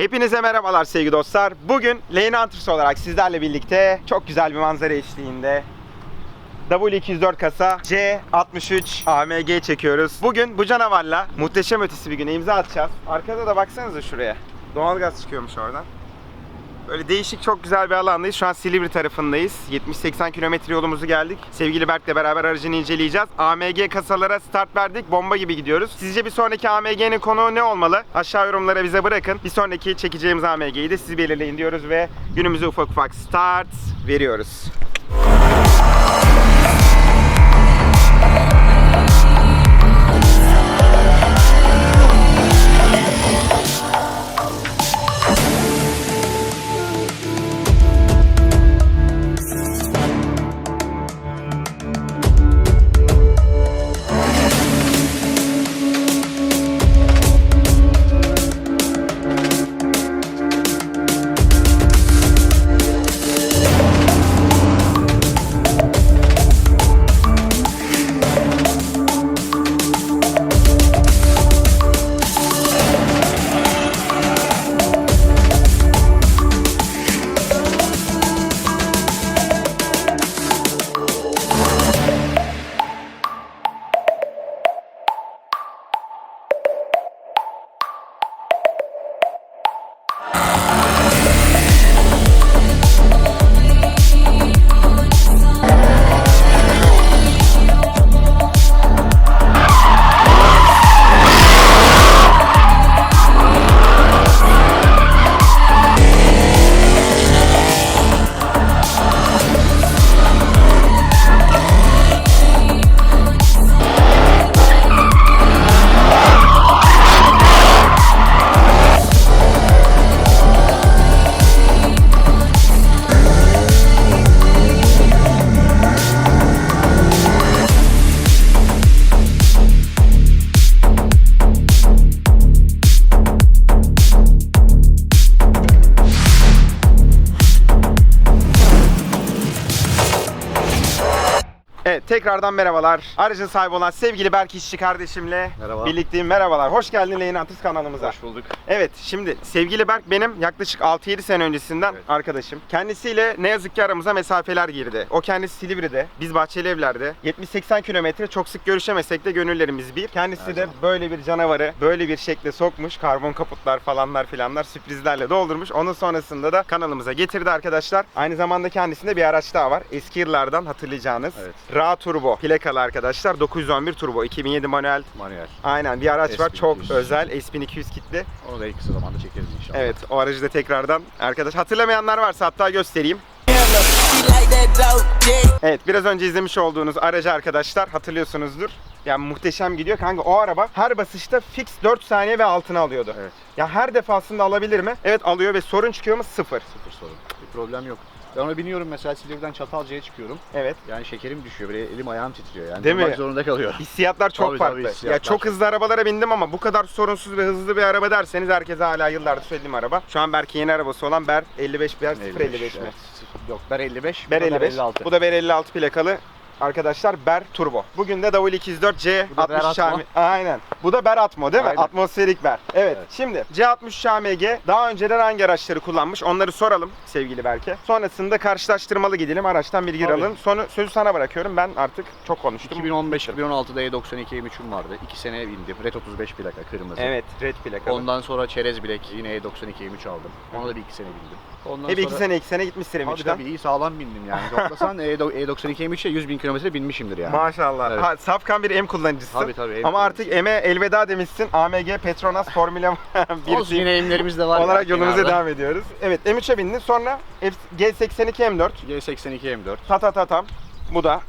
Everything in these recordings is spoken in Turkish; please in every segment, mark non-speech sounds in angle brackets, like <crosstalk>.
Hepinize merhabalar sevgili dostlar. Bugün Lane Hunters olarak sizlerle birlikte çok güzel bir manzara eşliğinde W204 kasa C63 AMG çekiyoruz. Bugün bu canavarla muhteşem ötesi bir güne imza atacağız. Arkada da baksanıza şuraya. Doğalgaz çıkıyormuş oradan. Böyle değişik çok güzel bir alandayız. Şu an Silivri tarafındayız. 70-80 kilometre yolumuzu geldik. Sevgili Berk'le beraber aracını inceleyeceğiz. AMG kasalara start verdik. Bomba gibi gidiyoruz. Sizce bir sonraki AMG'nin konuğu ne olmalı? Aşağı yorumlara bize bırakın. Bir sonraki çekeceğimiz AMG'yi de siz belirleyin diyoruz ve günümüze ufak ufak start veriyoruz. Tekrardan merhabalar. Aracın sahibi olan sevgili Berk İşçi kardeşimle Merhaba. birlikteyim. Merhabalar. Hoş geldin Lane Hunters kanalımıza. Hoş bulduk. Evet şimdi sevgili Berk benim yaklaşık 6-7 sene öncesinden Evet. arkadaşım. Kendisiyle ne yazık ki aramıza mesafeler girdi. O kendisi Silivri'de, biz Bahçeli Evler'de. 70-80 kilometre çok sık görüşemesek de gönüllerimiz bir. Kendisi Her de zaman. böyle bir canavarı böyle bir şekle sokmuş. Karbon kaputlar falanlar filanlar sürprizlerle doldurmuş. Onun sonrasında da kanalımıza getirdi arkadaşlar. Aynı zamanda kendisinde bir araç daha var. Eski yıllardan hatırlayacağınız. Evet. Ra Turbo plakalı arkadaşlar. 911 Turbo 2007 manuel. Manuel. Aynen bir araç var S1200. çok özel. S1200 kitli. Onu da en kısa zamanda çekeriz inşallah. Evet o aracı da tekrardan arkadaş hatırlamayanlar varsa hatta göstereyim. Evet biraz önce izlemiş olduğunuz aracı arkadaşlar hatırlıyorsunuzdur. Yani muhteşem gidiyor kanka o araba her basışta fix 4 saniye ve altına alıyordu. Evet. Ya her defasında alabilir mi? Evet alıyor ve sorun çıkıyor mu? Sıfır. Sıfır sorun. Bir problem yok. Ben ona biniyorum mesela Silivri'den Çatalca'ya çıkıyorum. Evet. Yani şekerim düşüyor. Böyle elim ayağım titriyor yani. Değil mi? Durmak zorunda kalıyor. Hissiyatlar çok Tabii, farklı. hissiyatlar ya çok hızlı arabalara bindim ama bu kadar sorunsuz ve hızlı bir araba derseniz herkese hala yıllardır söylediğim araba. Şu an Berk'in yeni arabası olan Ber 55 Ber 055 mi? evet. Yok Ber 55. Ber bu da 55. 56. Bu da Ber 56 plakalı. Arkadaşlar Ber Turbo. Bugün de W204 C Bu da Ber 60 Atmo. Aynen. Bu da Ber Atmo değil mi? Aynen. Atmosferik Ber. Evet. Evet. Şimdi C60 AMG daha önceden hangi araçları kullanmış? Onları soralım sevgili Berke. Sonrasında karşılaştırmalı gidelim. Araçtan bilgi Tabii. alalım. Sonu sözü sana bırakıyorum. Ben artık çok konuştum. 2015-2016'da E92 M3'üm vardı. 2 sene bindim. Red 35 plaka kırmızı. Evet, red plakalı. Ondan sonra çerez bilek yine E92 M3 aldım. Ona da bir 2 sene bindim. Ondan Hep iki sonra- sene iki sene gitmişsin Tabii M3'ten. tabii iyi sağlam bindim yani. <laughs> Toplasan E E92 M3'e 100 bin kilometre binmişimdir yani. Maşallah. Evet. Ha, safkan bir M kullanıcısın. Tabii tabii. M Ama artık M'e elveda demişsin. AMG Petronas Formula <laughs> 1 Olsun yine emlerimiz de var. olarak yolumuza devam ediyoruz. Evet M3'e bindin. Sonra F- G82 M4. G82 M4. Ta ta ta tam. Bu da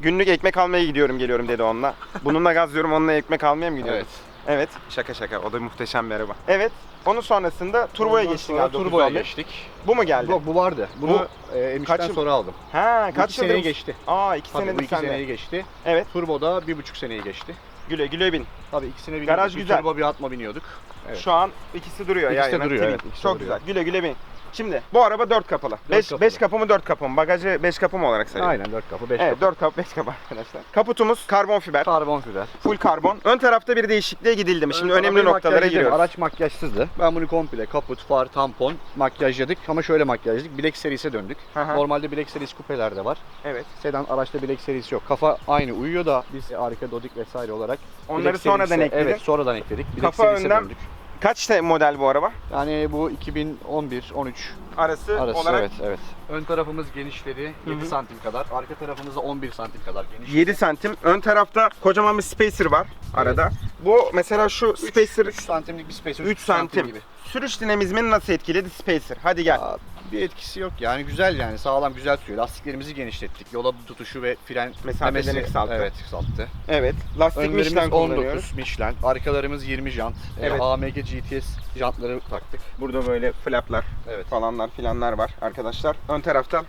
günlük ekmek almaya gidiyorum geliyorum dedi onunla. Bununla gazlıyorum onunla ekmek almaya mı gidiyorum? Evet. Evet. Şaka şaka. O da muhteşem bir araba. Evet. Onun sonrasında turboya Ondan geçtin sonra galiba. Turboya 911. geçtik. Bu mu geldi? Yok bu vardı. Bunu e, M3'ten kaç yıl- sonra aldım. Ha Bu kaç iki seneyi yıldır? geçti. Aa iki Tabii bu senedir iki sende. seneyi geçti. Evet. Turbo'da bir buçuk seneyi geçti. Güle güle bin. Tabii ikisine biniyorduk. Garaj Bir güzel. Turbo bir atma biniyorduk. Evet. Şu an ikisi duruyor İkisi de yani. duruyor, evet, ikisi de Çok duruyor. güzel. Güle güle bin. Şimdi bu araba 4 kapılı. 5 kapılı. 5 kapı mı 4 kapı mı? Bagajı 5 kapı mı olarak sayıyorum? Aynen 4 kapı 5 Evet kapı. 4 kapı 5 kapı arkadaşlar. Kaputumuz karbon fiber. Karbon fiber. Full karbon. Ön tarafta bir değişikliğe gidildi mi? Şimdi Ön önemli noktalara giriyoruz. Araç makyajsızdı. Ben bunu komple kaput, far, tampon makyajladık ama şöyle makyajladık. Black serisine döndük. Hı. Normalde Black serisi kupelerde var. Evet. Sedan araçta Black serisi yok. Kafa aynı uyuyor da biz arka dodik vesaire olarak Onları sonradan ekledin. Evet sonradan ekledik. Black Kafa önden- döndük. Kaç te- model bu araba? Yani bu 2011 13 Arası, arası olarak evet evet. Ön tarafımız genişledi Hı 7 hı. santim kadar. Arka tarafımız da 11 santim kadar geniş. 7 santim. Ön tarafta kocaman bir spacer var arada. Bu mesela şu spacer 3 santimlik bir spacer. 3 santim. gibi. Sürüş dinamizmini nasıl etkiledi spacer? Hadi gel. Aa, bir etkisi yok yani güzel yani sağlam güzel tutuyor. Lastiklerimizi genişlettik. Yola tutuşu ve fren Mesafelerini kısalttı. Evet kısalttı. Evet. Lastik Michelin 19 kullanıyoruz. Michelin. Arkalarımız 20 jant. Ee, Evet. AMG GTS jantları taktık. Burada böyle flaplar Evet. falanlar filanlar var arkadaşlar. Ön tarafta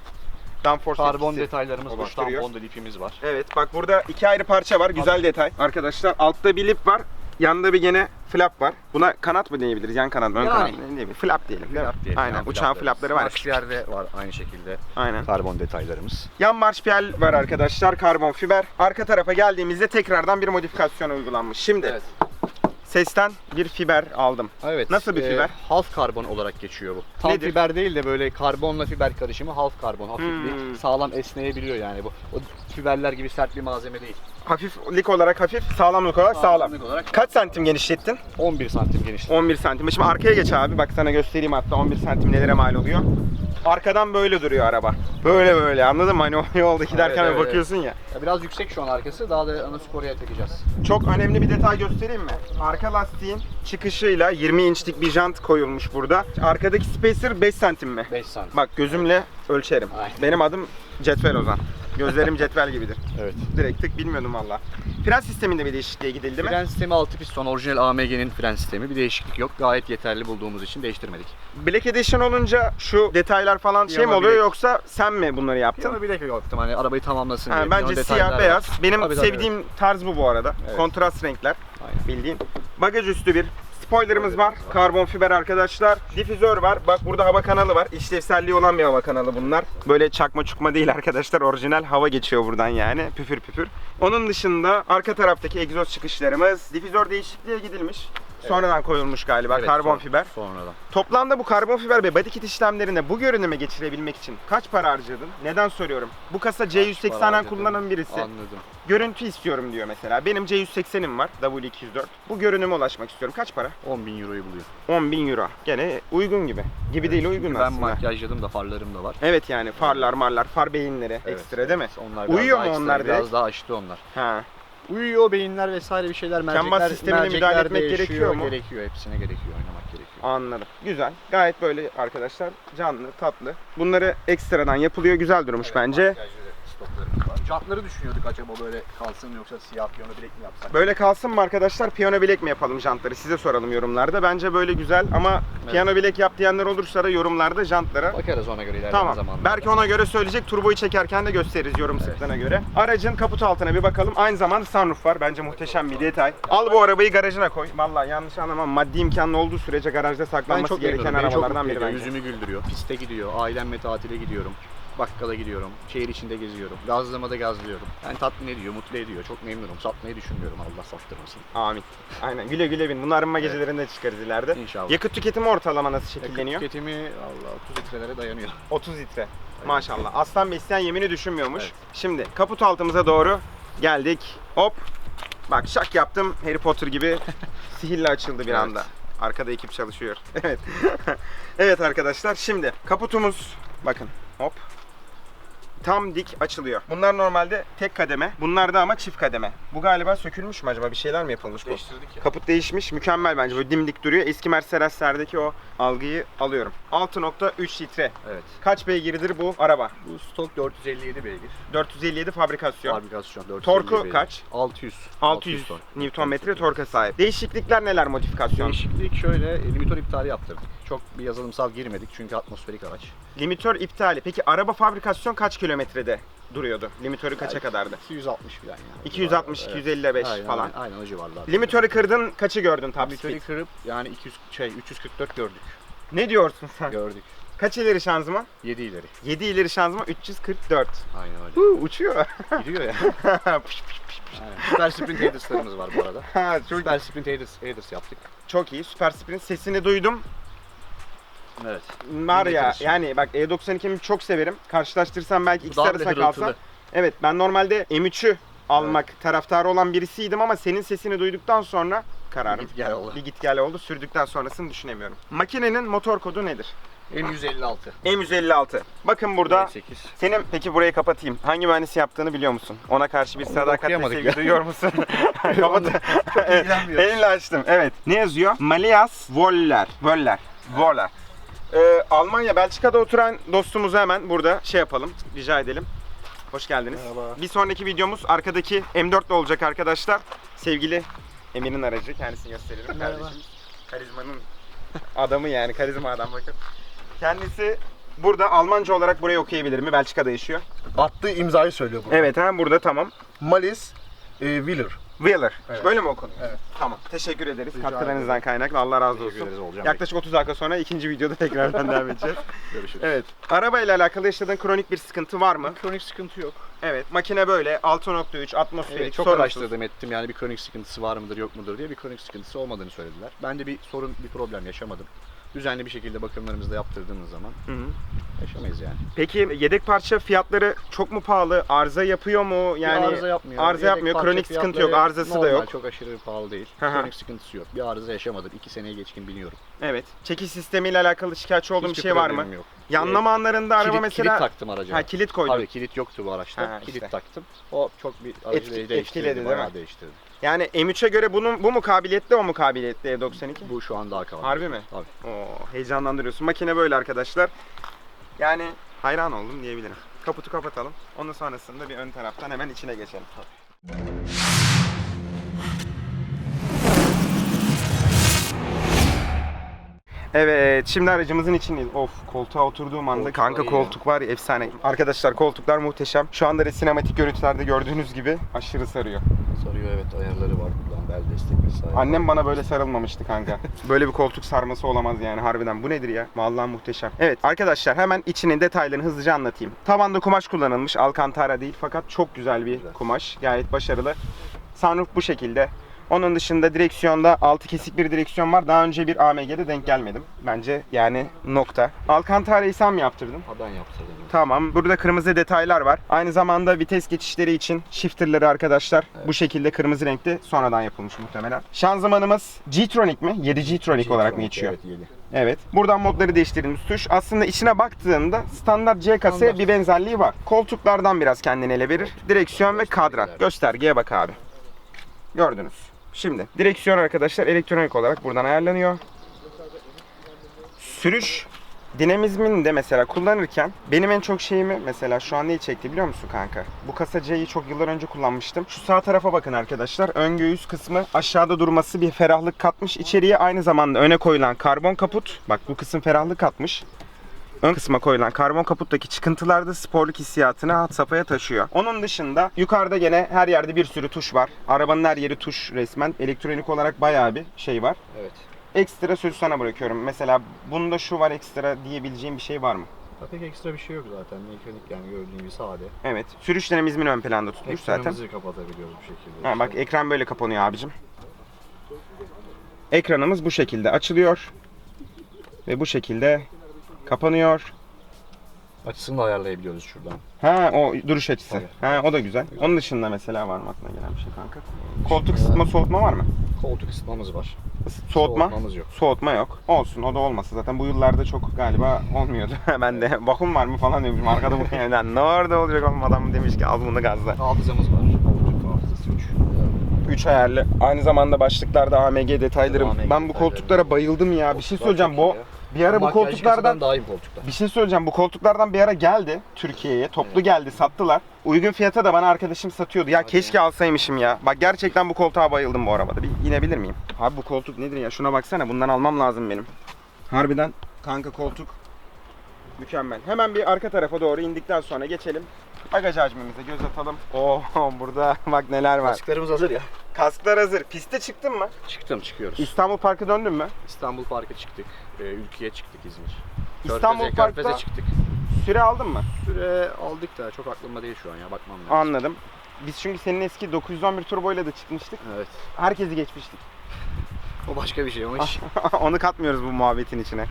downforce Karbon detaylarımız var. Tampon da lipimiz var. Evet bak burada iki ayrı parça var. Güzel detay. Arkadaşlar altta bir lip var. Yanında bir gene flap var. Buna kanat mı diyebiliriz? Yan kanat mı? Ön kanat mı? Ne diyebiliriz? Flap diyelim. Flap diyelim. Aynen. Yani Uçağın flapları var. Marşlerde var aynı şekilde Aynen. karbon detaylarımız. Yan marşpiyel var arkadaşlar. Karbon fiber. Arka tarafa geldiğimizde tekrardan bir modifikasyon uygulanmış. Şimdi sesten bir fiber aldım. Evet. Nasıl bir e, fiber? half karbon olarak geçiyor bu. Tam Nedir? fiber değil de böyle karbonla fiber karışımı half karbon. Hafif Hmm. bir sağlam esneyebiliyor yani bu. O fiberler gibi sert bir malzeme değil. Hafiflik olarak hafif, sağlamlık olarak sağlam. Sağlamlık olarak Kaç santim genişlettin? 11 santim genişlik. 11 santim. Şimdi arkaya geç abi. Bak sana göstereyim hatta 11 santim nelere mal oluyor. Arkadan böyle duruyor araba. Böyle böyle anladın mı? Hani o <laughs> yolda giderken Evet, evet, bakıyorsun ya. Ya biraz yüksek şu an arkası. Daha da ana sporya takacağız. Çok önemli bir detay göstereyim mi? Arka lastiğin çıkışıyla 20 inçlik bir jant koyulmuş burada. Arkadaki spacer 5 santim mi? 5 santim. Bak gözümle ölçerim. Aynen. Benim adım Cetvel Ozan. Gözlerim cetvel gibidir. Evet. Direkt tık bilmiyordum valla. Fren sisteminde bir değişikliğe gidildi mi? Fren sistemi 6 piston orijinal AMG'nin fren sistemi. Bir değişiklik yok. Gayet yeterli bulduğumuz için değiştirmedik. Black Edition olunca şu detaylar falan şey mi oluyor bilek. yoksa sen mi bunları yaptın? Ama dakika yaptım hani arabayı tamamlasın Ha, diye. bence O detaylar siyah var. beyaz. Benim Tabii, tabii, sevdiğim tarz bu bu arada. Evet. Kontrast renkler Aynen. bildiğin. Bagaj üstü bir spoilerımız var. Karbon fiber arkadaşlar. Difüzör var. Bak burada hava kanalı var. İşlevselliği olan bir hava kanalı bunlar. Böyle çakma çukma değil arkadaşlar. Orijinal hava geçiyor buradan yani. Püfür püfür. Onun dışında arka taraftaki egzoz çıkışlarımız. Difüzör değişikliğe gidilmiş. Sonradan koyulmuş galiba Evet, karbon sonra- fiber. Sonradan. Toplamda bu karbon fiber ve body kit işlemlerinde bu görünüme geçirebilmek için kaç para harcadın? Neden soruyorum? Bu kasa C180'den harcadım? kullanan birisi. Anladım. Görüntü istiyorum diyor mesela. Benim C180'im var W204. Bu görünüme ulaşmak istiyorum. Kaç para? 10 bin euroyu buluyor. 10 bin euro. Gene uygun gibi. Gibi değil uygun ben aslında. makyajladım da farlarım da var. Evet yani farlar marlar, far beyinleri Evet, ekstra değil mi? Onlar biraz Uyuyor daha mu ekstra, onlar Biraz direkt? daha açtı onlar. Ha. Uyuyor beyinler vesaire bir şeyler. Mercekler, sistemine mercekler müdahale etmek değişiyor, gerekiyor mu? Gerekiyor. Hepsine gerekiyor. Oynamak gerekiyor. Anladım. Güzel. Gayet böyle arkadaşlar canlı, tatlı. Bunları ekstradan yapılıyor. Güzel durmuş bence. Makyajlı stoklarımız. Jantları düşünüyorduk acaba böyle kalsın mı yoksa siyah piyano bilek mi yapsak? Böyle kalsın mı arkadaşlar? Piyano bilek mi yapalım jantları? Size soralım yorumlarda. Bence böyle güzel ama piyano bilek yap diyenler olursa da yorumlarda jantlara Bakarız ona göre ilerleyen Tamam. zamanlarda. Belki ona göre söyleyecek. Turboyu çekerken de gösteririz yorum sıklığına göre. Aracın kaput altına bir bakalım. Aynı zamanda sunroof var. Bence muhteşem bir detay. Al bu arabayı garajına koy. Vallahi yanlış anlamam. Maddi imkanlı olduğu sürece garajda saklanması gereken arabalardan biri bence. Yüzümü güldürüyor. Piste gidiyor. Ailemle tatile gidiyorum. Bakkala gidiyorum. Şehir içinde geziyorum. Gazlamada gazlıyorum. Yani tatmin ediyor, mutlu ediyor. Çok memnunum. Satmayı düşünmüyorum. Allah sattırmasın. Amin. Aynen. Güle güle bin. Bunu arınma gecelerinde çıkarız ileride. İnşallah. Yakıt tüketimi ortalama nasıl Yakıt şekilleniyor? tüketimi Allah 30 litrelere dayanıyor. <laughs> 30 litre. Maşallah. Aslan besleyen yemini düşünmüyormuş. Evet. Şimdi kaput altımıza doğru geldik. Hop. Bak şak yaptım. Harry Potter gibi <laughs> sihirle açıldı bir Evet. anda. Arkada ekip çalışıyor. <laughs> evet. evet arkadaşlar şimdi kaputumuz bakın hop tam dik açılıyor. Bunlar normalde tek kademe. Bunlar da ama çift kademe. Bu galiba sökülmüş mü acaba? Bir şeyler mi yapılmış bu? Değiştirdik ya. Kaput değişmiş. Mükemmel bence. Böyle dimdik duruyor. Eski Mercedes'lerdeki o algıyı alıyorum. 6.3 litre. Evet. Kaç beygirdir bu araba? Bu stok 457 beygir. 457 fabrikasyon. Fabrikasyon 457 Torku beygir. kaç? 600. 600 tork. Newton metre torka sahip. Değişiklikler neler modifikasyon? Değişiklik şöyle, e, limitör iptali yaptırdık. Çok bir yazılımsal girmedik çünkü atmosferik araç. Limitör iptali. Peki araba fabrikasyon kaç kilometrede duruyordu? Limitörü kaça kadardı? 260 falan yani. 260, Evet. 255 aynen, falan. Aynen, aynen o civarlarda. Limitörü kırdın kaçı gördün top Limitörü speed? kırıp yani 200 şey 344 gördük. Ne diyorsun sen? Gördük. Kaç ileri şanzıman? 7 ileri. 7 ileri şanzıman 344. Aynen öyle. Huu, uçuyor. Gidiyor ya. <laughs> Pış pış pış pış. Aynen. Süper Sprint Haders'larımız var bu arada. Ha, çok, Süper Sprint Haders, Haders yaptık. çok iyi. Süper Sprint sesini duydum. Evet. Var ya yani bak E92'mi çok severim. Karşılaştırsam belki ikisi Daha arasında kalsa. Evet ben normalde M3'ü almak taraftarı olan birisiydim ama senin sesini duyduktan sonra kararım. Git gel oldu. Bir git gel oldu. Sürdükten sonrasını düşünemiyorum. Makinenin motor kodu nedir? M156. M156. Bakın burada 8. senin peki burayı kapatayım. Hangi mühendisi yaptığını biliyor musun? Ona karşı bir Onu sadakat ve okuyamadık sevgi ya. duyuyor musun? <laughs> <laughs> Kapat. ilgilenmiyoruz. Elinle açtım. Evet. Ne yazıyor? Malias Woller. Woller. Woller. Ee, Almanya, Belçika'da oturan dostumuzu hemen burada şey yapalım. Rica edelim. Hoş geldiniz. Merhaba. Bir sonraki videomuz arkadaki M4 ile olacak arkadaşlar. Sevgili Emir'in aracı. Kendisini gösterelim. Merhaba. Kardeşimiz. Karizmanın adamı yani. Karizma adam bakın. Kendisi burada Almanca olarak burayı okuyabilir mi? Belçika'da yaşıyor. Attığı imzayı söylüyor bu. Evet ha burada tamam. Malis e, Wheeler. Wheeler. Evet. Böyle mi okunuyor? Evet. Tamam. Teşekkür ederiz. Rica Katkılarınızdan kaynaklı. Allah razı Teşekkür olsun. ederiz Olcan Bey. Yaklaşık 30 dakika sonra ikinci videoda <laughs> tekrardan devam edeceğiz. Görüşürüz. Evet. Arabayla alakalı yaşadığın kronik bir sıkıntı var mı? Kronik sıkıntı yok. Evet. Makine böyle 6.3 atmosferik Evet, çok araştırdım ettim yani bir kronik sıkıntısı var mıdır yok mudur diye bir kronik sıkıntısı olmadığını söylediler. Ben de bir sorun bir problem yaşamadım. Düzenli bir şekilde bakımlarımızı da yaptırdığımız zaman Hı hı. yaşamayız yani. Peki yedek parça fiyatları çok mu pahalı? Arıza yapıyor mu? Yani bir arıza yapmıyor. arıza Yedek yapmıyor, parça kronik sıkıntı fiyatları yok, arızası da normal, yok. Çok aşırı pahalı değil. Hı hı. kronik sıkıntısı yok. Bir arıza yaşamadım. İki seneye geçkin biniyorum. Evet. Çekiş sistemiyle alakalı şikayetçi olduğun bir Hiçbir şey var mı? problemim Yok. Yanlama anlarında araba kilit, mesela kilit taktım araca. ha kilit koydun. Tabii kilit yoktu bu araçta. Ha, kilit işte. taktım. O çok bir aracı Etki- değiştirdi. etkiledi, değil bayağı mi? değiştirdi. Yani M3'e göre bunun bu mu kabiliyetli o mu kabiliyetli E92? Bu şu an daha kalabalık. Harbi mi? Tabii. Oo, heyecanlandırıyorsun. Makine böyle arkadaşlar. Yani hayran oldum diyebilirim. Kaputu kapatalım. Onun sonrasında bir ön taraftan hemen içine geçelim. Evet, şimdi aracımızın içindeyiz. Of, koltuğa oturduğum anda Koltuk kanka var koltuk var ya efsane. Arkadaşlar koltuklar muhteşem. Şu anda da sinematik görüntülerde gördüğünüz gibi aşırı sarıyor. Sarıyor evet ayarları var buradan bel destek vesaire. Annem bana böyle sarılmamıştı kanka. <laughs> Böyle bir koltuk sarması olamaz yani harbiden. Bu nedir ya? Vallahi muhteşem. Evet arkadaşlar hemen içinin detaylarını hızlıca anlatayım. Tavanda kumaş kullanılmış. Alcantara değil fakat çok güzel bir kumaş. Gayet başarılı. Sunroof bu şekilde. Onun dışında direksiyonda altı kesik bir direksiyon var. Daha önce bir AMG'de denk gelmedim. Bence yani nokta. Alcantara'yı sen mi yaptırdın? Ben yaptırdım. Tamam. Burada kırmızı detaylar var. Aynı zamanda vites geçişleri için shifterları arkadaşlar bu şekilde kırmızı renkte sonradan yapılmış muhtemelen. Şanzımanımız G-Tronic mi? 7 G-Tronic olarak mı geçiyor? Evet yedi. Evet. Buradan modları değiştirdiğimiz tuş. Aslında içine baktığında standart C kasaya bir benzerliği var. Koltuklardan biraz kendini ele verir. Direksiyon ve kadran. Göstergeye bak abi. Gördünüz. Şimdi direksiyon arkadaşlar elektronik olarak buradan ayarlanıyor. Sürüş dinamizmini de mesela kullanırken benim en çok şeyimi mesela şu an neyi çekti biliyor musun kanka? Bu kasa C'yi çok yıllar önce kullanmıştım. Şu sağ tarafa bakın arkadaşlar. Ön göğüs kısmı aşağıda durması bir ferahlık katmış. İçeriye aynı zamanda öne koyulan karbon kaput. Bak bu kısım ferahlık katmış. Ön kısma koyulan karbon kaputtaki çıkıntılar da sporluk hissiyatını hat safhaya taşıyor. Onun dışında yukarıda gene her yerde bir sürü tuş var. Arabanın her yeri tuş resmen. Elektronik olarak bayağı bir şey var. Evet. Ekstra sözü sana bırakıyorum. Mesela bunda şu var ekstra diyebileceğim bir şey var mı? Ha, Pek ekstra bir şey yok zaten. Mekanik yani gördüğün gibi sade. Evet. Sürüş dinamizmin ön planda tutmuş zaten. Ekranımızı kapatabiliyoruz bu şekilde. Ha, bak ekran böyle kapanıyor abicim. Ekranımız bu şekilde açılıyor. Ve bu şekilde kapanıyor. Açısını da ayarlayabiliyoruz şuradan. Ha o duruş açısı. Tabii. Ha o da güzel. Onun dışında mesela var mı aklına gelen bir şey kanka? Koltuk ısıtma soğutma var mı? Koltuk ısıtmamız var. Soğutma? Soğutmamız yok. Soğutma yok. Olsun o da olmasa zaten bu yıllarda çok galiba olmuyordu. <laughs> ben de bakım var mı falan demişim arkada bu <laughs> evden. Ne orada olacak oğlum adam demiş ki al bunu gazla. Hafızamız var. Koltuk hafızası 3. 3 ayarlı. Aynı zamanda başlıklarda AMG detayları. AMG ben bu detayları. koltuklara bayıldım ya. Bir şey söyleyeceğim bu. Bir ara bu koltuklardan daha iyi koltuklar. bir şey söyleyeceğim. Bu koltuklardan bir ara geldi Türkiye'ye. Toplu geldi, sattılar. Uygun fiyata da bana arkadaşım satıyordu. Ya keşke alsaymışım ya. Bak gerçekten bu koltuğa bayıldım bu arabada. Bir inebilir miyim? Abi bu koltuk nedir ya? Şuna baksana. Bundan almam lazım benim. Harbiden kanka koltuk mükemmel. Hemen bir arka tarafa doğru indikten sonra geçelim. Bagaj hacmimize göz atalım. Oo <laughs> burada bak neler var. Lastiklerimiz hazır ya. Kasklar hazır. Piste çıktın mı? Çıktım çıkıyoruz. İstanbul Park'a döndün mü? İstanbul Park'a çıktık. Ee, ülkeye çıktık İzmir. İstanbul Körfez'e, Park'ta Körfez'e çıktık. süre aldın mı? Süre aldık da çok aklımda değil şu an ya bakmam lazım. Anladım. Biz çünkü senin eski 911 turbo ile de çıkmıştık. Evet. Herkesi geçmiştik. O başka bir şey iş. <laughs> Onu katmıyoruz bu muhabbetin içine.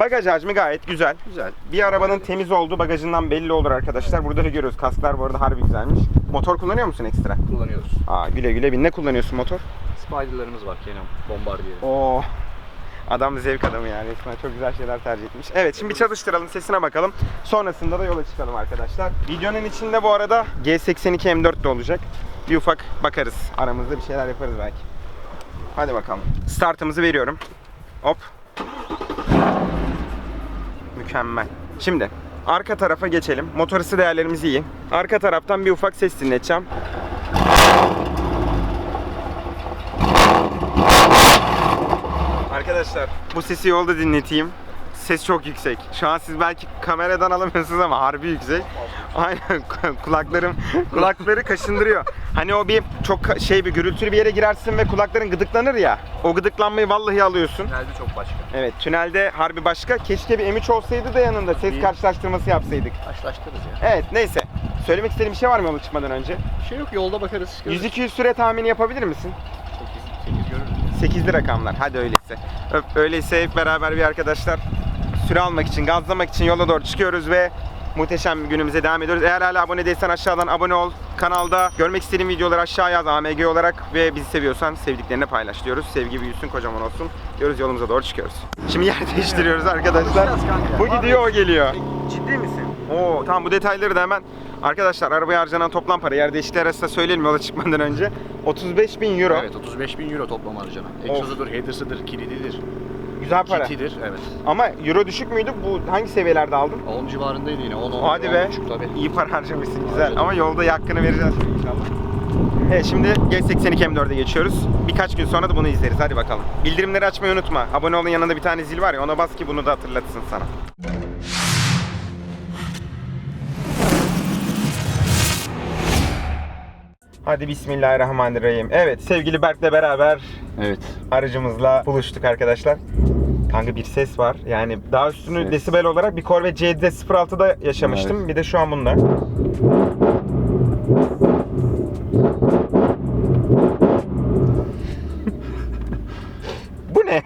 Bagaj hacmi gayet güzel. Güzel. Bir arabanın temiz olduğu bagajından belli olur arkadaşlar. Burada da görüyoruz. Kasklar bu arada harbi güzelmiş. Motor kullanıyor musun ekstra? Kullanıyoruz. Aa güle güle bin. Ne kullanıyorsun motor? Spider'larımız var Kenan. Bombardier. Oo. Adam da zevk adamı yani. Resmen çok güzel şeyler tercih etmiş. Evet şimdi bir çalıştıralım sesine bakalım. Sonrasında da yola çıkalım arkadaşlar. Videonun içinde bu arada G82 M4 de olacak. Bir ufak bakarız. Aramızda bir şeyler yaparız belki. Hadi bakalım. Startımızı veriyorum. Hop. Mükemmel. Şimdi arka tarafa geçelim. Motor ısı değerlerimiz iyi. Arka taraftan bir ufak ses dinleteceğim. Arkadaşlar bu sesi yolda dinleteyim. Ses çok yüksek. Şu an siz belki kameradan alamıyorsunuz ama harbi yüksek. Aynen <laughs> kulaklarım <laughs> kulakları kaşındırıyor. Hani o bir çok şey bir gürültülü bir yere girersin ve kulakların gıdıklanır ya. O gıdıklanmayı vallahi alıyorsun. Tünelde çok başka. Evet tünelde harbi başka. Keşke bir M3 olsaydı da yanında ses İyi. karşılaştırması yapsaydık. Karşılaştırırız ya. Evet neyse. Söylemek istediğim bir şey var mı yola çıkmadan önce? Bir şey yok yolda bakarız. 100-200 süre tahmini yapabilir misin? 8, 8 görürüz. 8'li rakamlar. Hadi öyleyse. Öp, öyleyse hep beraber bir arkadaşlar süre almak için, gazlamak için yola doğru çıkıyoruz ve muhteşem bir günümüze devam ediyoruz. Eğer hala abone değilsen aşağıdan abone ol. Kanalda görmek istediğin videoları aşağı yaz AMG olarak ve bizi seviyorsan sevdiklerine paylaş diyoruz. Sevgi büyüsün, kocaman olsun. Diyoruz yolumuza doğru çıkıyoruz. Şimdi yer değiştiriyoruz arkadaşlar. Bu gidiyor o geliyor. Ciddi misin? Oo tamam bu detayları da hemen Arkadaşlar arabaya harcanan toplam para yer değişikliği arasında söyleyelim yola çıkmadan önce. 35 bin euro. Evet 35 bin euro toplam harcanan. Egzozudur, headers'ıdır, kilididir, Güzel para. kitidir. Evet. Ama euro düşük müydü? Bu hangi seviyelerde aldın? 10 civarındaydı yine. 10 10 Hadi be. tabii. İyi para harcamışsın güzel. Harcadım. Ama yolda hakkını vereceğiz inşallah. Evet şimdi G82 M4'e geçiyoruz. Birkaç gün sonra da bunu izleriz. Hadi bakalım. Bildirimleri açmayı unutma. Abone olun yanında bir tane zil var ya ona bas ki bunu da hatırlatsın sana. Hadi Bismillahirrahmanirrahim. Evet sevgili Berk'le beraber Evet. aracımızla buluştuk arkadaşlar. Kanka bir ses var. Yani daha üstünü Ses. desibel olarak bir Corvette CD06'da yaşamıştım. Evet. Bir de şu an bunda. <laughs> bu ne?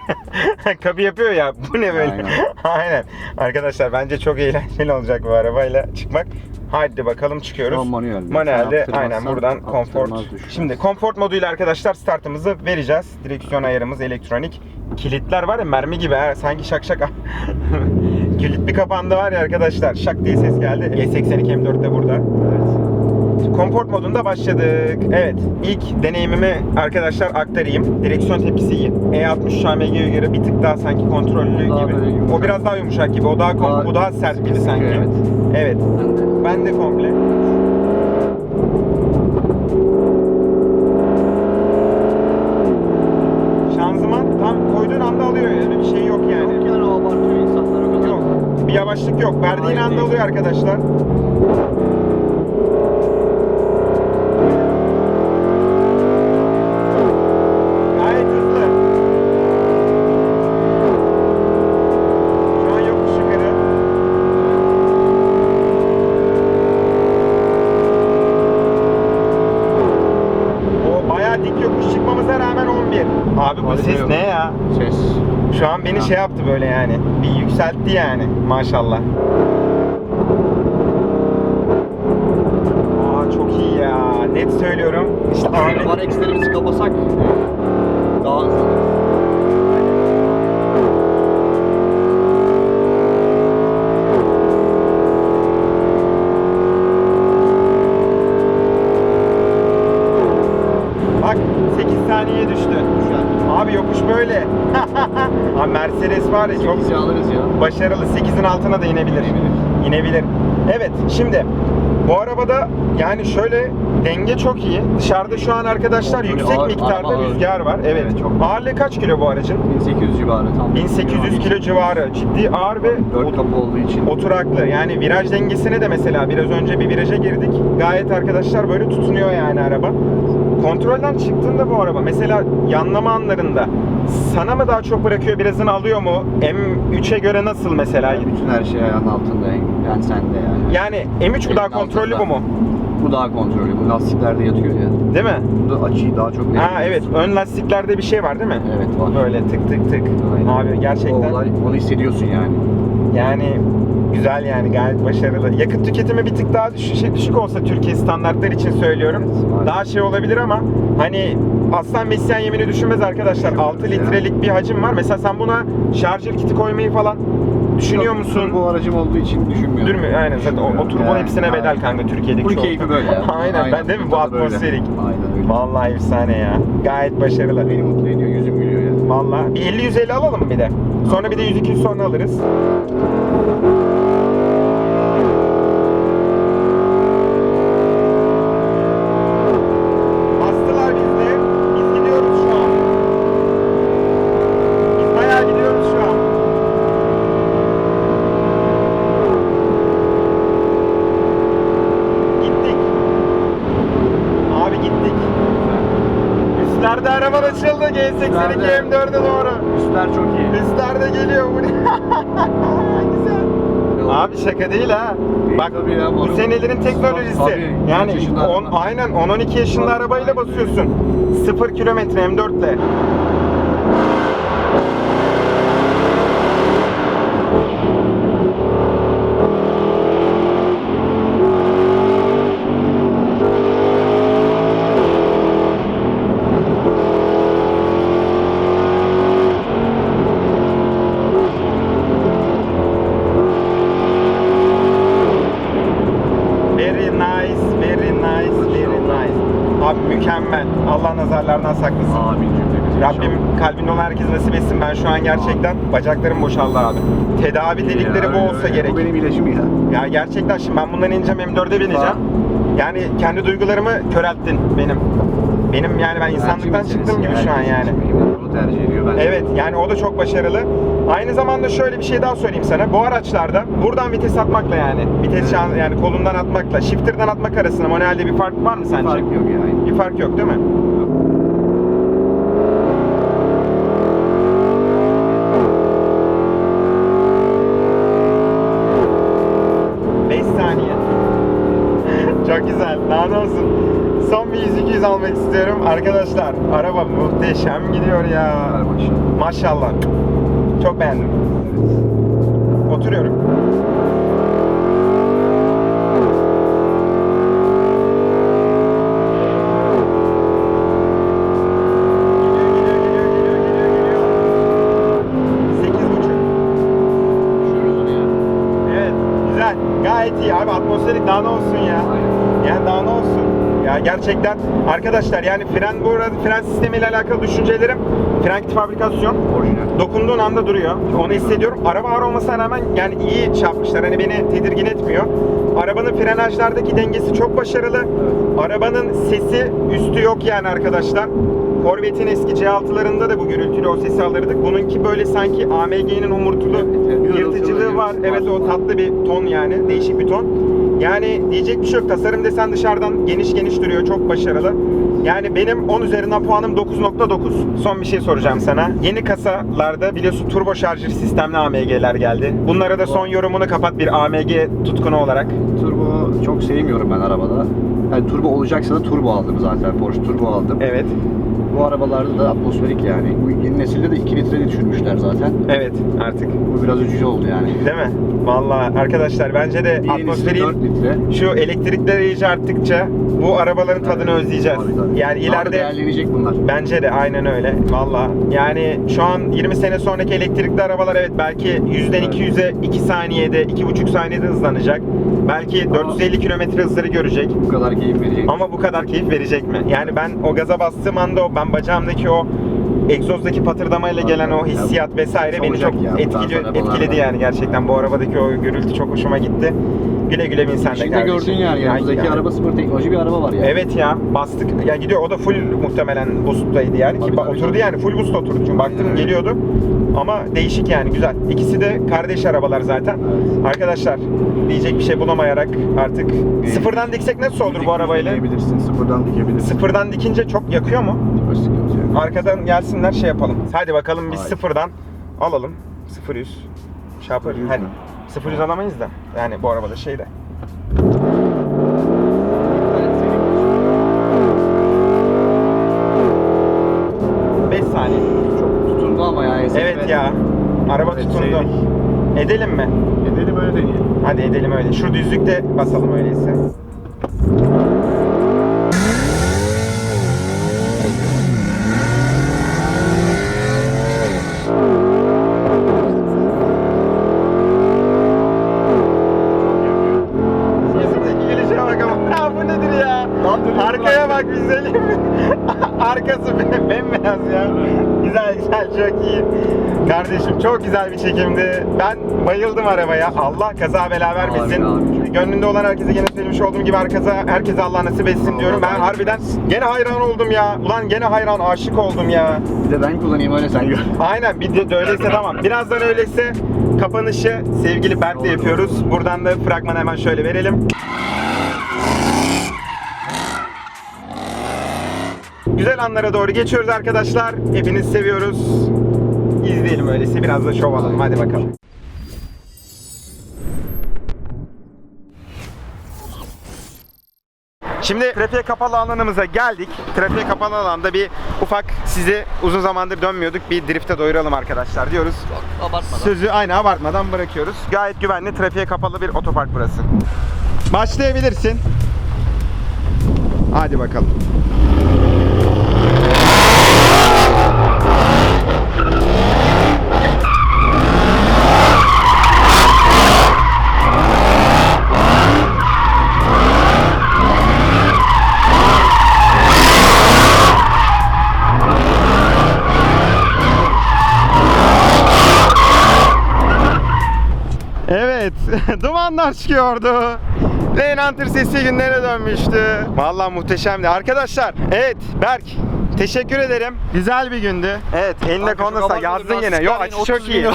<laughs> Kapı yapıyor ya. Bu ne böyle? Aynen. <laughs> Aynen. Arkadaşlar bence çok eğlenceli olacak bu arabayla çıkmak. Haydi bakalım çıkıyoruz. An manuel. Manuelde aynen buradan konfor. Şimdi konfor moduyla arkadaşlar startımızı vereceğiz. Direksiyon ayarımız elektronik. Kilitler var ya mermi gibi ha. Sanki şak şak. <laughs> Kilitli kapandı var ya arkadaşlar. Şak diye ses geldi. G82 M4 de burada. Konfor modunda başladık. Evet, ilk deneyimimi arkadaşlar aktarayım. Direksiyon tepkisi iyi. E60 AMG'ye göre bir tık daha sanki kontrollü Daha gibi. O biraz daha yumuşak gibi. O daha, Daha bu daha sert gibi sanki. evet. Evet. Ben de. Ben de komple. Şanzıman tam koyduğun anda alıyor yani bir şey yok yani. Yok yani o abartıyor insanlar o kadar. Yok. Bir yavaşlık yok. Verdiğin Hayır, anda değil. oluyor arkadaşlar. Şey yaptı böyle yani. Bir yükseltti yani maşallah. Aa çok iyi ya. Net söylüyorum. İşte abi. Var eksterimizi kapasak daha hızlı. Bak 8 saniye düştü. Abi yokuş böyle. Mercedes var ya çok alırız ya. başarılı. 8'in altına da inebilir. İnebilir. İnebilir. Evet şimdi Bu arabada yani şöyle denge çok iyi. Dışarıda şu an arkadaşlar Kontrolü yüksek ağır, miktarda araba ağır. rüzgar var. Evet. Evet, çok. Ağırlığı kaç kilo bu aracın? 1800 civarı tam. 1800 kilo civarı. Ciddi ağır ve 4 kapı olduğu için. oturaklı. Yani viraj dengesine de mesela biraz önce bir viraja girdik. Gayet arkadaşlar böyle tutunuyor yani araba. Kontrolden çıktığında bu araba mesela yanlama anlarında sana mı daha çok bırakıyor birazını alıyor mu? M3'e göre nasıl mesela? bütün her şey ayağın altında yani sende yani. Yani M3 bu daha kontrollü bu altında. Mu? Bu daha kontrolü. Bu lastiklerde yatıyor ya. Değil mi? Bu da açıyı daha çok Ha evet ön lastiklerde bir şey var değil mi? Evet var. Böyle tık tık tık. Aynen. Abi O gerçekten olay, onu hissediyorsun yani. yani güzel yani gayet başarılı. Yakıt tüketimi bir tık daha düşük, şey, düşük olsa Türkiye standartları için söylüyorum. Evet. Daha şey olabilir ama hani aslan besleyen yemini düşünmez arkadaşlar. Düşünmez 6 ya. litrelik bir hacim var. Mesela sen buna şarjör kiti koymayı falan düşünüyor Yok, musun? Bu aracım olduğu için düşünmüyorum. Dur mü? Aynen zaten o, o Düşünmüyorum. turbo Yani, hepsine bedel aynen. kanka Türkiye'deki Bu çoğu. keyfi böyle ya. <laughs> Aynen, ben değil mi? Bu tadı böyle. atmosferik. Aynen öyle. Vallahi efsane ya. Gayet başarılı. Beni mutlu ediyor, yüzüm gülüyor yani. Vallahi bir 50-150 alalım mı bir de? Sonra bir de 100-200 sonra alırız. 82 M4'e doğru. Üstler çok iyi. Üstler de geliyor. Bu? <laughs> Güzel. Abi şaka değil ha. Bak tabii ya, bu senelerin teknolojisi. Tabii, yani on, aynen 10-12 yaşında arabayla basıyorsun. 0 kilometre M4'le. Şu an gerçekten bacaklarım boşaldı abi. Tedavi dedikleri bu olsa gerek. Bu benim ilacım ya. Ya gerçekten şimdi ben bundan ineceğim M4'e bineceğim. Yani kendi duygularımı körelttin benim. Benim yani ben insanlıktan çıktığım gibi şu an ya. yani. Tercih ediyor. Evet yani o da çok başarılı. Aynı zamanda şöyle bir şey daha söyleyeyim sana. Bu araçlarda buradan vites atmakla yani vites şan- yani kolundan atmakla shifter'dan atmak arasında manuelde bir fark var mı sence? fark yok yani. Bir fark yok değil mi? Saniye. <laughs> Çok güzel. Daha ne olsun. Son bir 100-200 almak istiyorum. Arkadaşlar araba muhteşem gidiyor ya. Maşallah. Çok beğendim. Oturuyorum. Olsun ya. Yani daha ne olsun? Ya gerçekten arkadaşlar yani fren bu arada fren sistemiyle alakalı düşüncelerim fren kit fabrikasyon Orijinal. dokunduğun anda duruyor. Onu hissediyorum. Araba ağır olmasına rağmen yani iyi çarpmışlar. Hani beni tedirgin etmiyor. Arabanın frenajlardaki dengesi çok başarılı. Arabanın sesi üstü yok yani arkadaşlar. Corvette'in eski C6'larında da bu gürültülü o sesi alırdık. Bununki böyle sanki AMG'nin homurtulu yırtıcılığı var. Evet o tatlı bir ton yani. Değişik bir ton. Yani diyecek bir şey yok. Tasarım desen dışarıdan geniş geniş duruyor. Çok başarılı. Yani benim 10 üzerinden puanım 9.9. Son bir şey soracağım sana. Yeni kasalarda biliyorsun turbo şarjör sistemli AMG'ler geldi. Bunlara da son yorumunu kapat bir AMG tutkunu olarak. Turbo çok sevmiyorum ben arabada. Yani turbo olacaksa da turbo aldım zaten. Porsche turbo aldım. Evet. Bu arabalarda da atmosferik yani. Bu yeni nesilde de 2 litreli düşürmüşler zaten. Evet artık. Bu biraz üzücü oldu yani. Değil mi? Vallahi arkadaşlar bence de 4 litre. şu elektrikler iyice arttıkça bu arabaların tadını Evet, özleyeceğiz. tabii, tabii. Yani Daha da ileride değerlenecek bunlar. Bence de aynen öyle. Valla. Yani şu an 20 sene sonraki elektrikli arabalar evet belki 100'den Evet. 200'e 2 saniyede, 2,5 saniyede hızlanacak. Belki Ama- 450 kilometre hızları görecek. Bu kadar keyif verecek. Ama bu kadar keyif verecek mi? Yani ben o gaza bastığım anda o ben bacağımdaki o egzozdaki patırdamayla gelen o hissiyat vesaire beni çok etkili, etkiledi yani gerçekten. Bu arabadaki o gürültü çok hoşuma gitti. Güle güle bin sen de Şimdi kardeşim. gördün yani yanımızdaki ya. araba sıfır teknoloji bir araba var ya. Evet ya bastık. Ya gidiyor o da full muhtemelen boost'taydı yani ki Tabii, ba- tabii, oturdu tabii. yani full boost oturdu çünkü baktım Aynen. geliyordu. Ama değişik yani güzel. İkisi de kardeş arabalar zaten. Evet. Arkadaşlar diyecek bir şey bulamayarak artık sıfırdan diksek nasıl olur bu arabayla? Dikebilirsin, sıfırdan dikebilirsin. Sıfırdan dikince çok yakıyor mu? Sıfır sıkıntı yok. Arkadan gelsinler şey yapalım. Hadi bakalım biz Haydi. sıfırdan alalım. 0 100 şey yaparız. 0-100 Hadi. mü? 0 100 alamayız da. Yani bu arabada şey de. Beş saniye. Çok tutundu ama ya. SF. Evet ya. Araba tutundu. sevdik. Edelim mi? Edelim öyle deneyelim. Hadi edelim öyle. Şu düzlükte basalım öyleyse. Yüzümdeki gelişe bak ama. Ya bu nedir ya? Arkaya bak güzelim. Arkası be- bembeyaz ya. Güzel güzel çok iyi. Kardeşim çok güzel bir çekimdi. Ben bayıldım arabaya. Allah kaza bela vermesin. Gönlünde olan herkese gene söylemiş olduğum gibi herkese, herkese Allah nasip etsin diyorum. Ben harbiden gene hayran oldum ya. Ulan gene hayran aşık oldum ya. Bir de ben kullanayım öyle sen gör. Aynen bir de, de öyleyse tamam. Birazdan öyleyse kapanışı sevgili Berk'le yapıyoruz. Buradan da fragmanı hemen şöyle verelim. Güzel anlara doğru geçiyoruz arkadaşlar. Hepinizi seviyoruz. İzleyelim öyleyse biraz da şov alalım. Hadi bakalım. Şimdi trafiğe kapalı alanımıza geldik. Trafiğe kapalı alanda bir ufak sizi uzun zamandır dönmüyorduk. Bir drifte doyuralım arkadaşlar diyoruz. Abartmadan. Sözü aynı abartmadan bırakıyoruz. Gayet güvenli, trafiğe kapalı bir otopark burası. Başlayabilirsin. Hadi bakalım. Evet, <laughs> dumanlar çıkıyordu. Lane Hunter sesi günlere dönmüştü. Vallahi muhteşemdi. Arkadaşlar, evet Berk Teşekkür ederim. Güzel bir gündü. Evet, eline çok yazdın yine. Yok açı çok 30 iyi.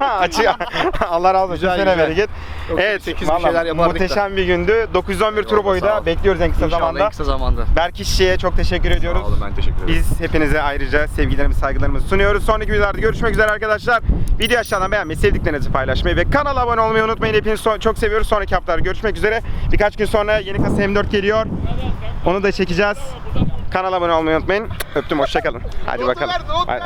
açı. Allah razı olsun. Güzel, bereket. Evet, vallahi muhteşem bir gündü. 911 turboyu da bekliyoruz en kısa İnşallah zamanda. en kısa zamanda. Berk İşçi'ye çok teşekkür ediyoruz. Sağ olun ben teşekkür ederim. Biz hepinize ayrıca sevgilerimizi, saygılarımızı sunuyoruz. Sonraki videolarda görüşmek üzere arkadaşlar. Video aşağıdan beğenmeyi, sevdiklerinizi paylaşmayı ve kanala abone olmayı unutmayın. Hepinizi çok seviyoruz. Sonraki haftalarda görüşmek üzere. Birkaç gün sonra yeni kasa M4 geliyor. Onu da çekeceğiz. Kanala abone olmayı unutmayın. Öptüm, hoşçakalın. Hadi bakalım. Bay.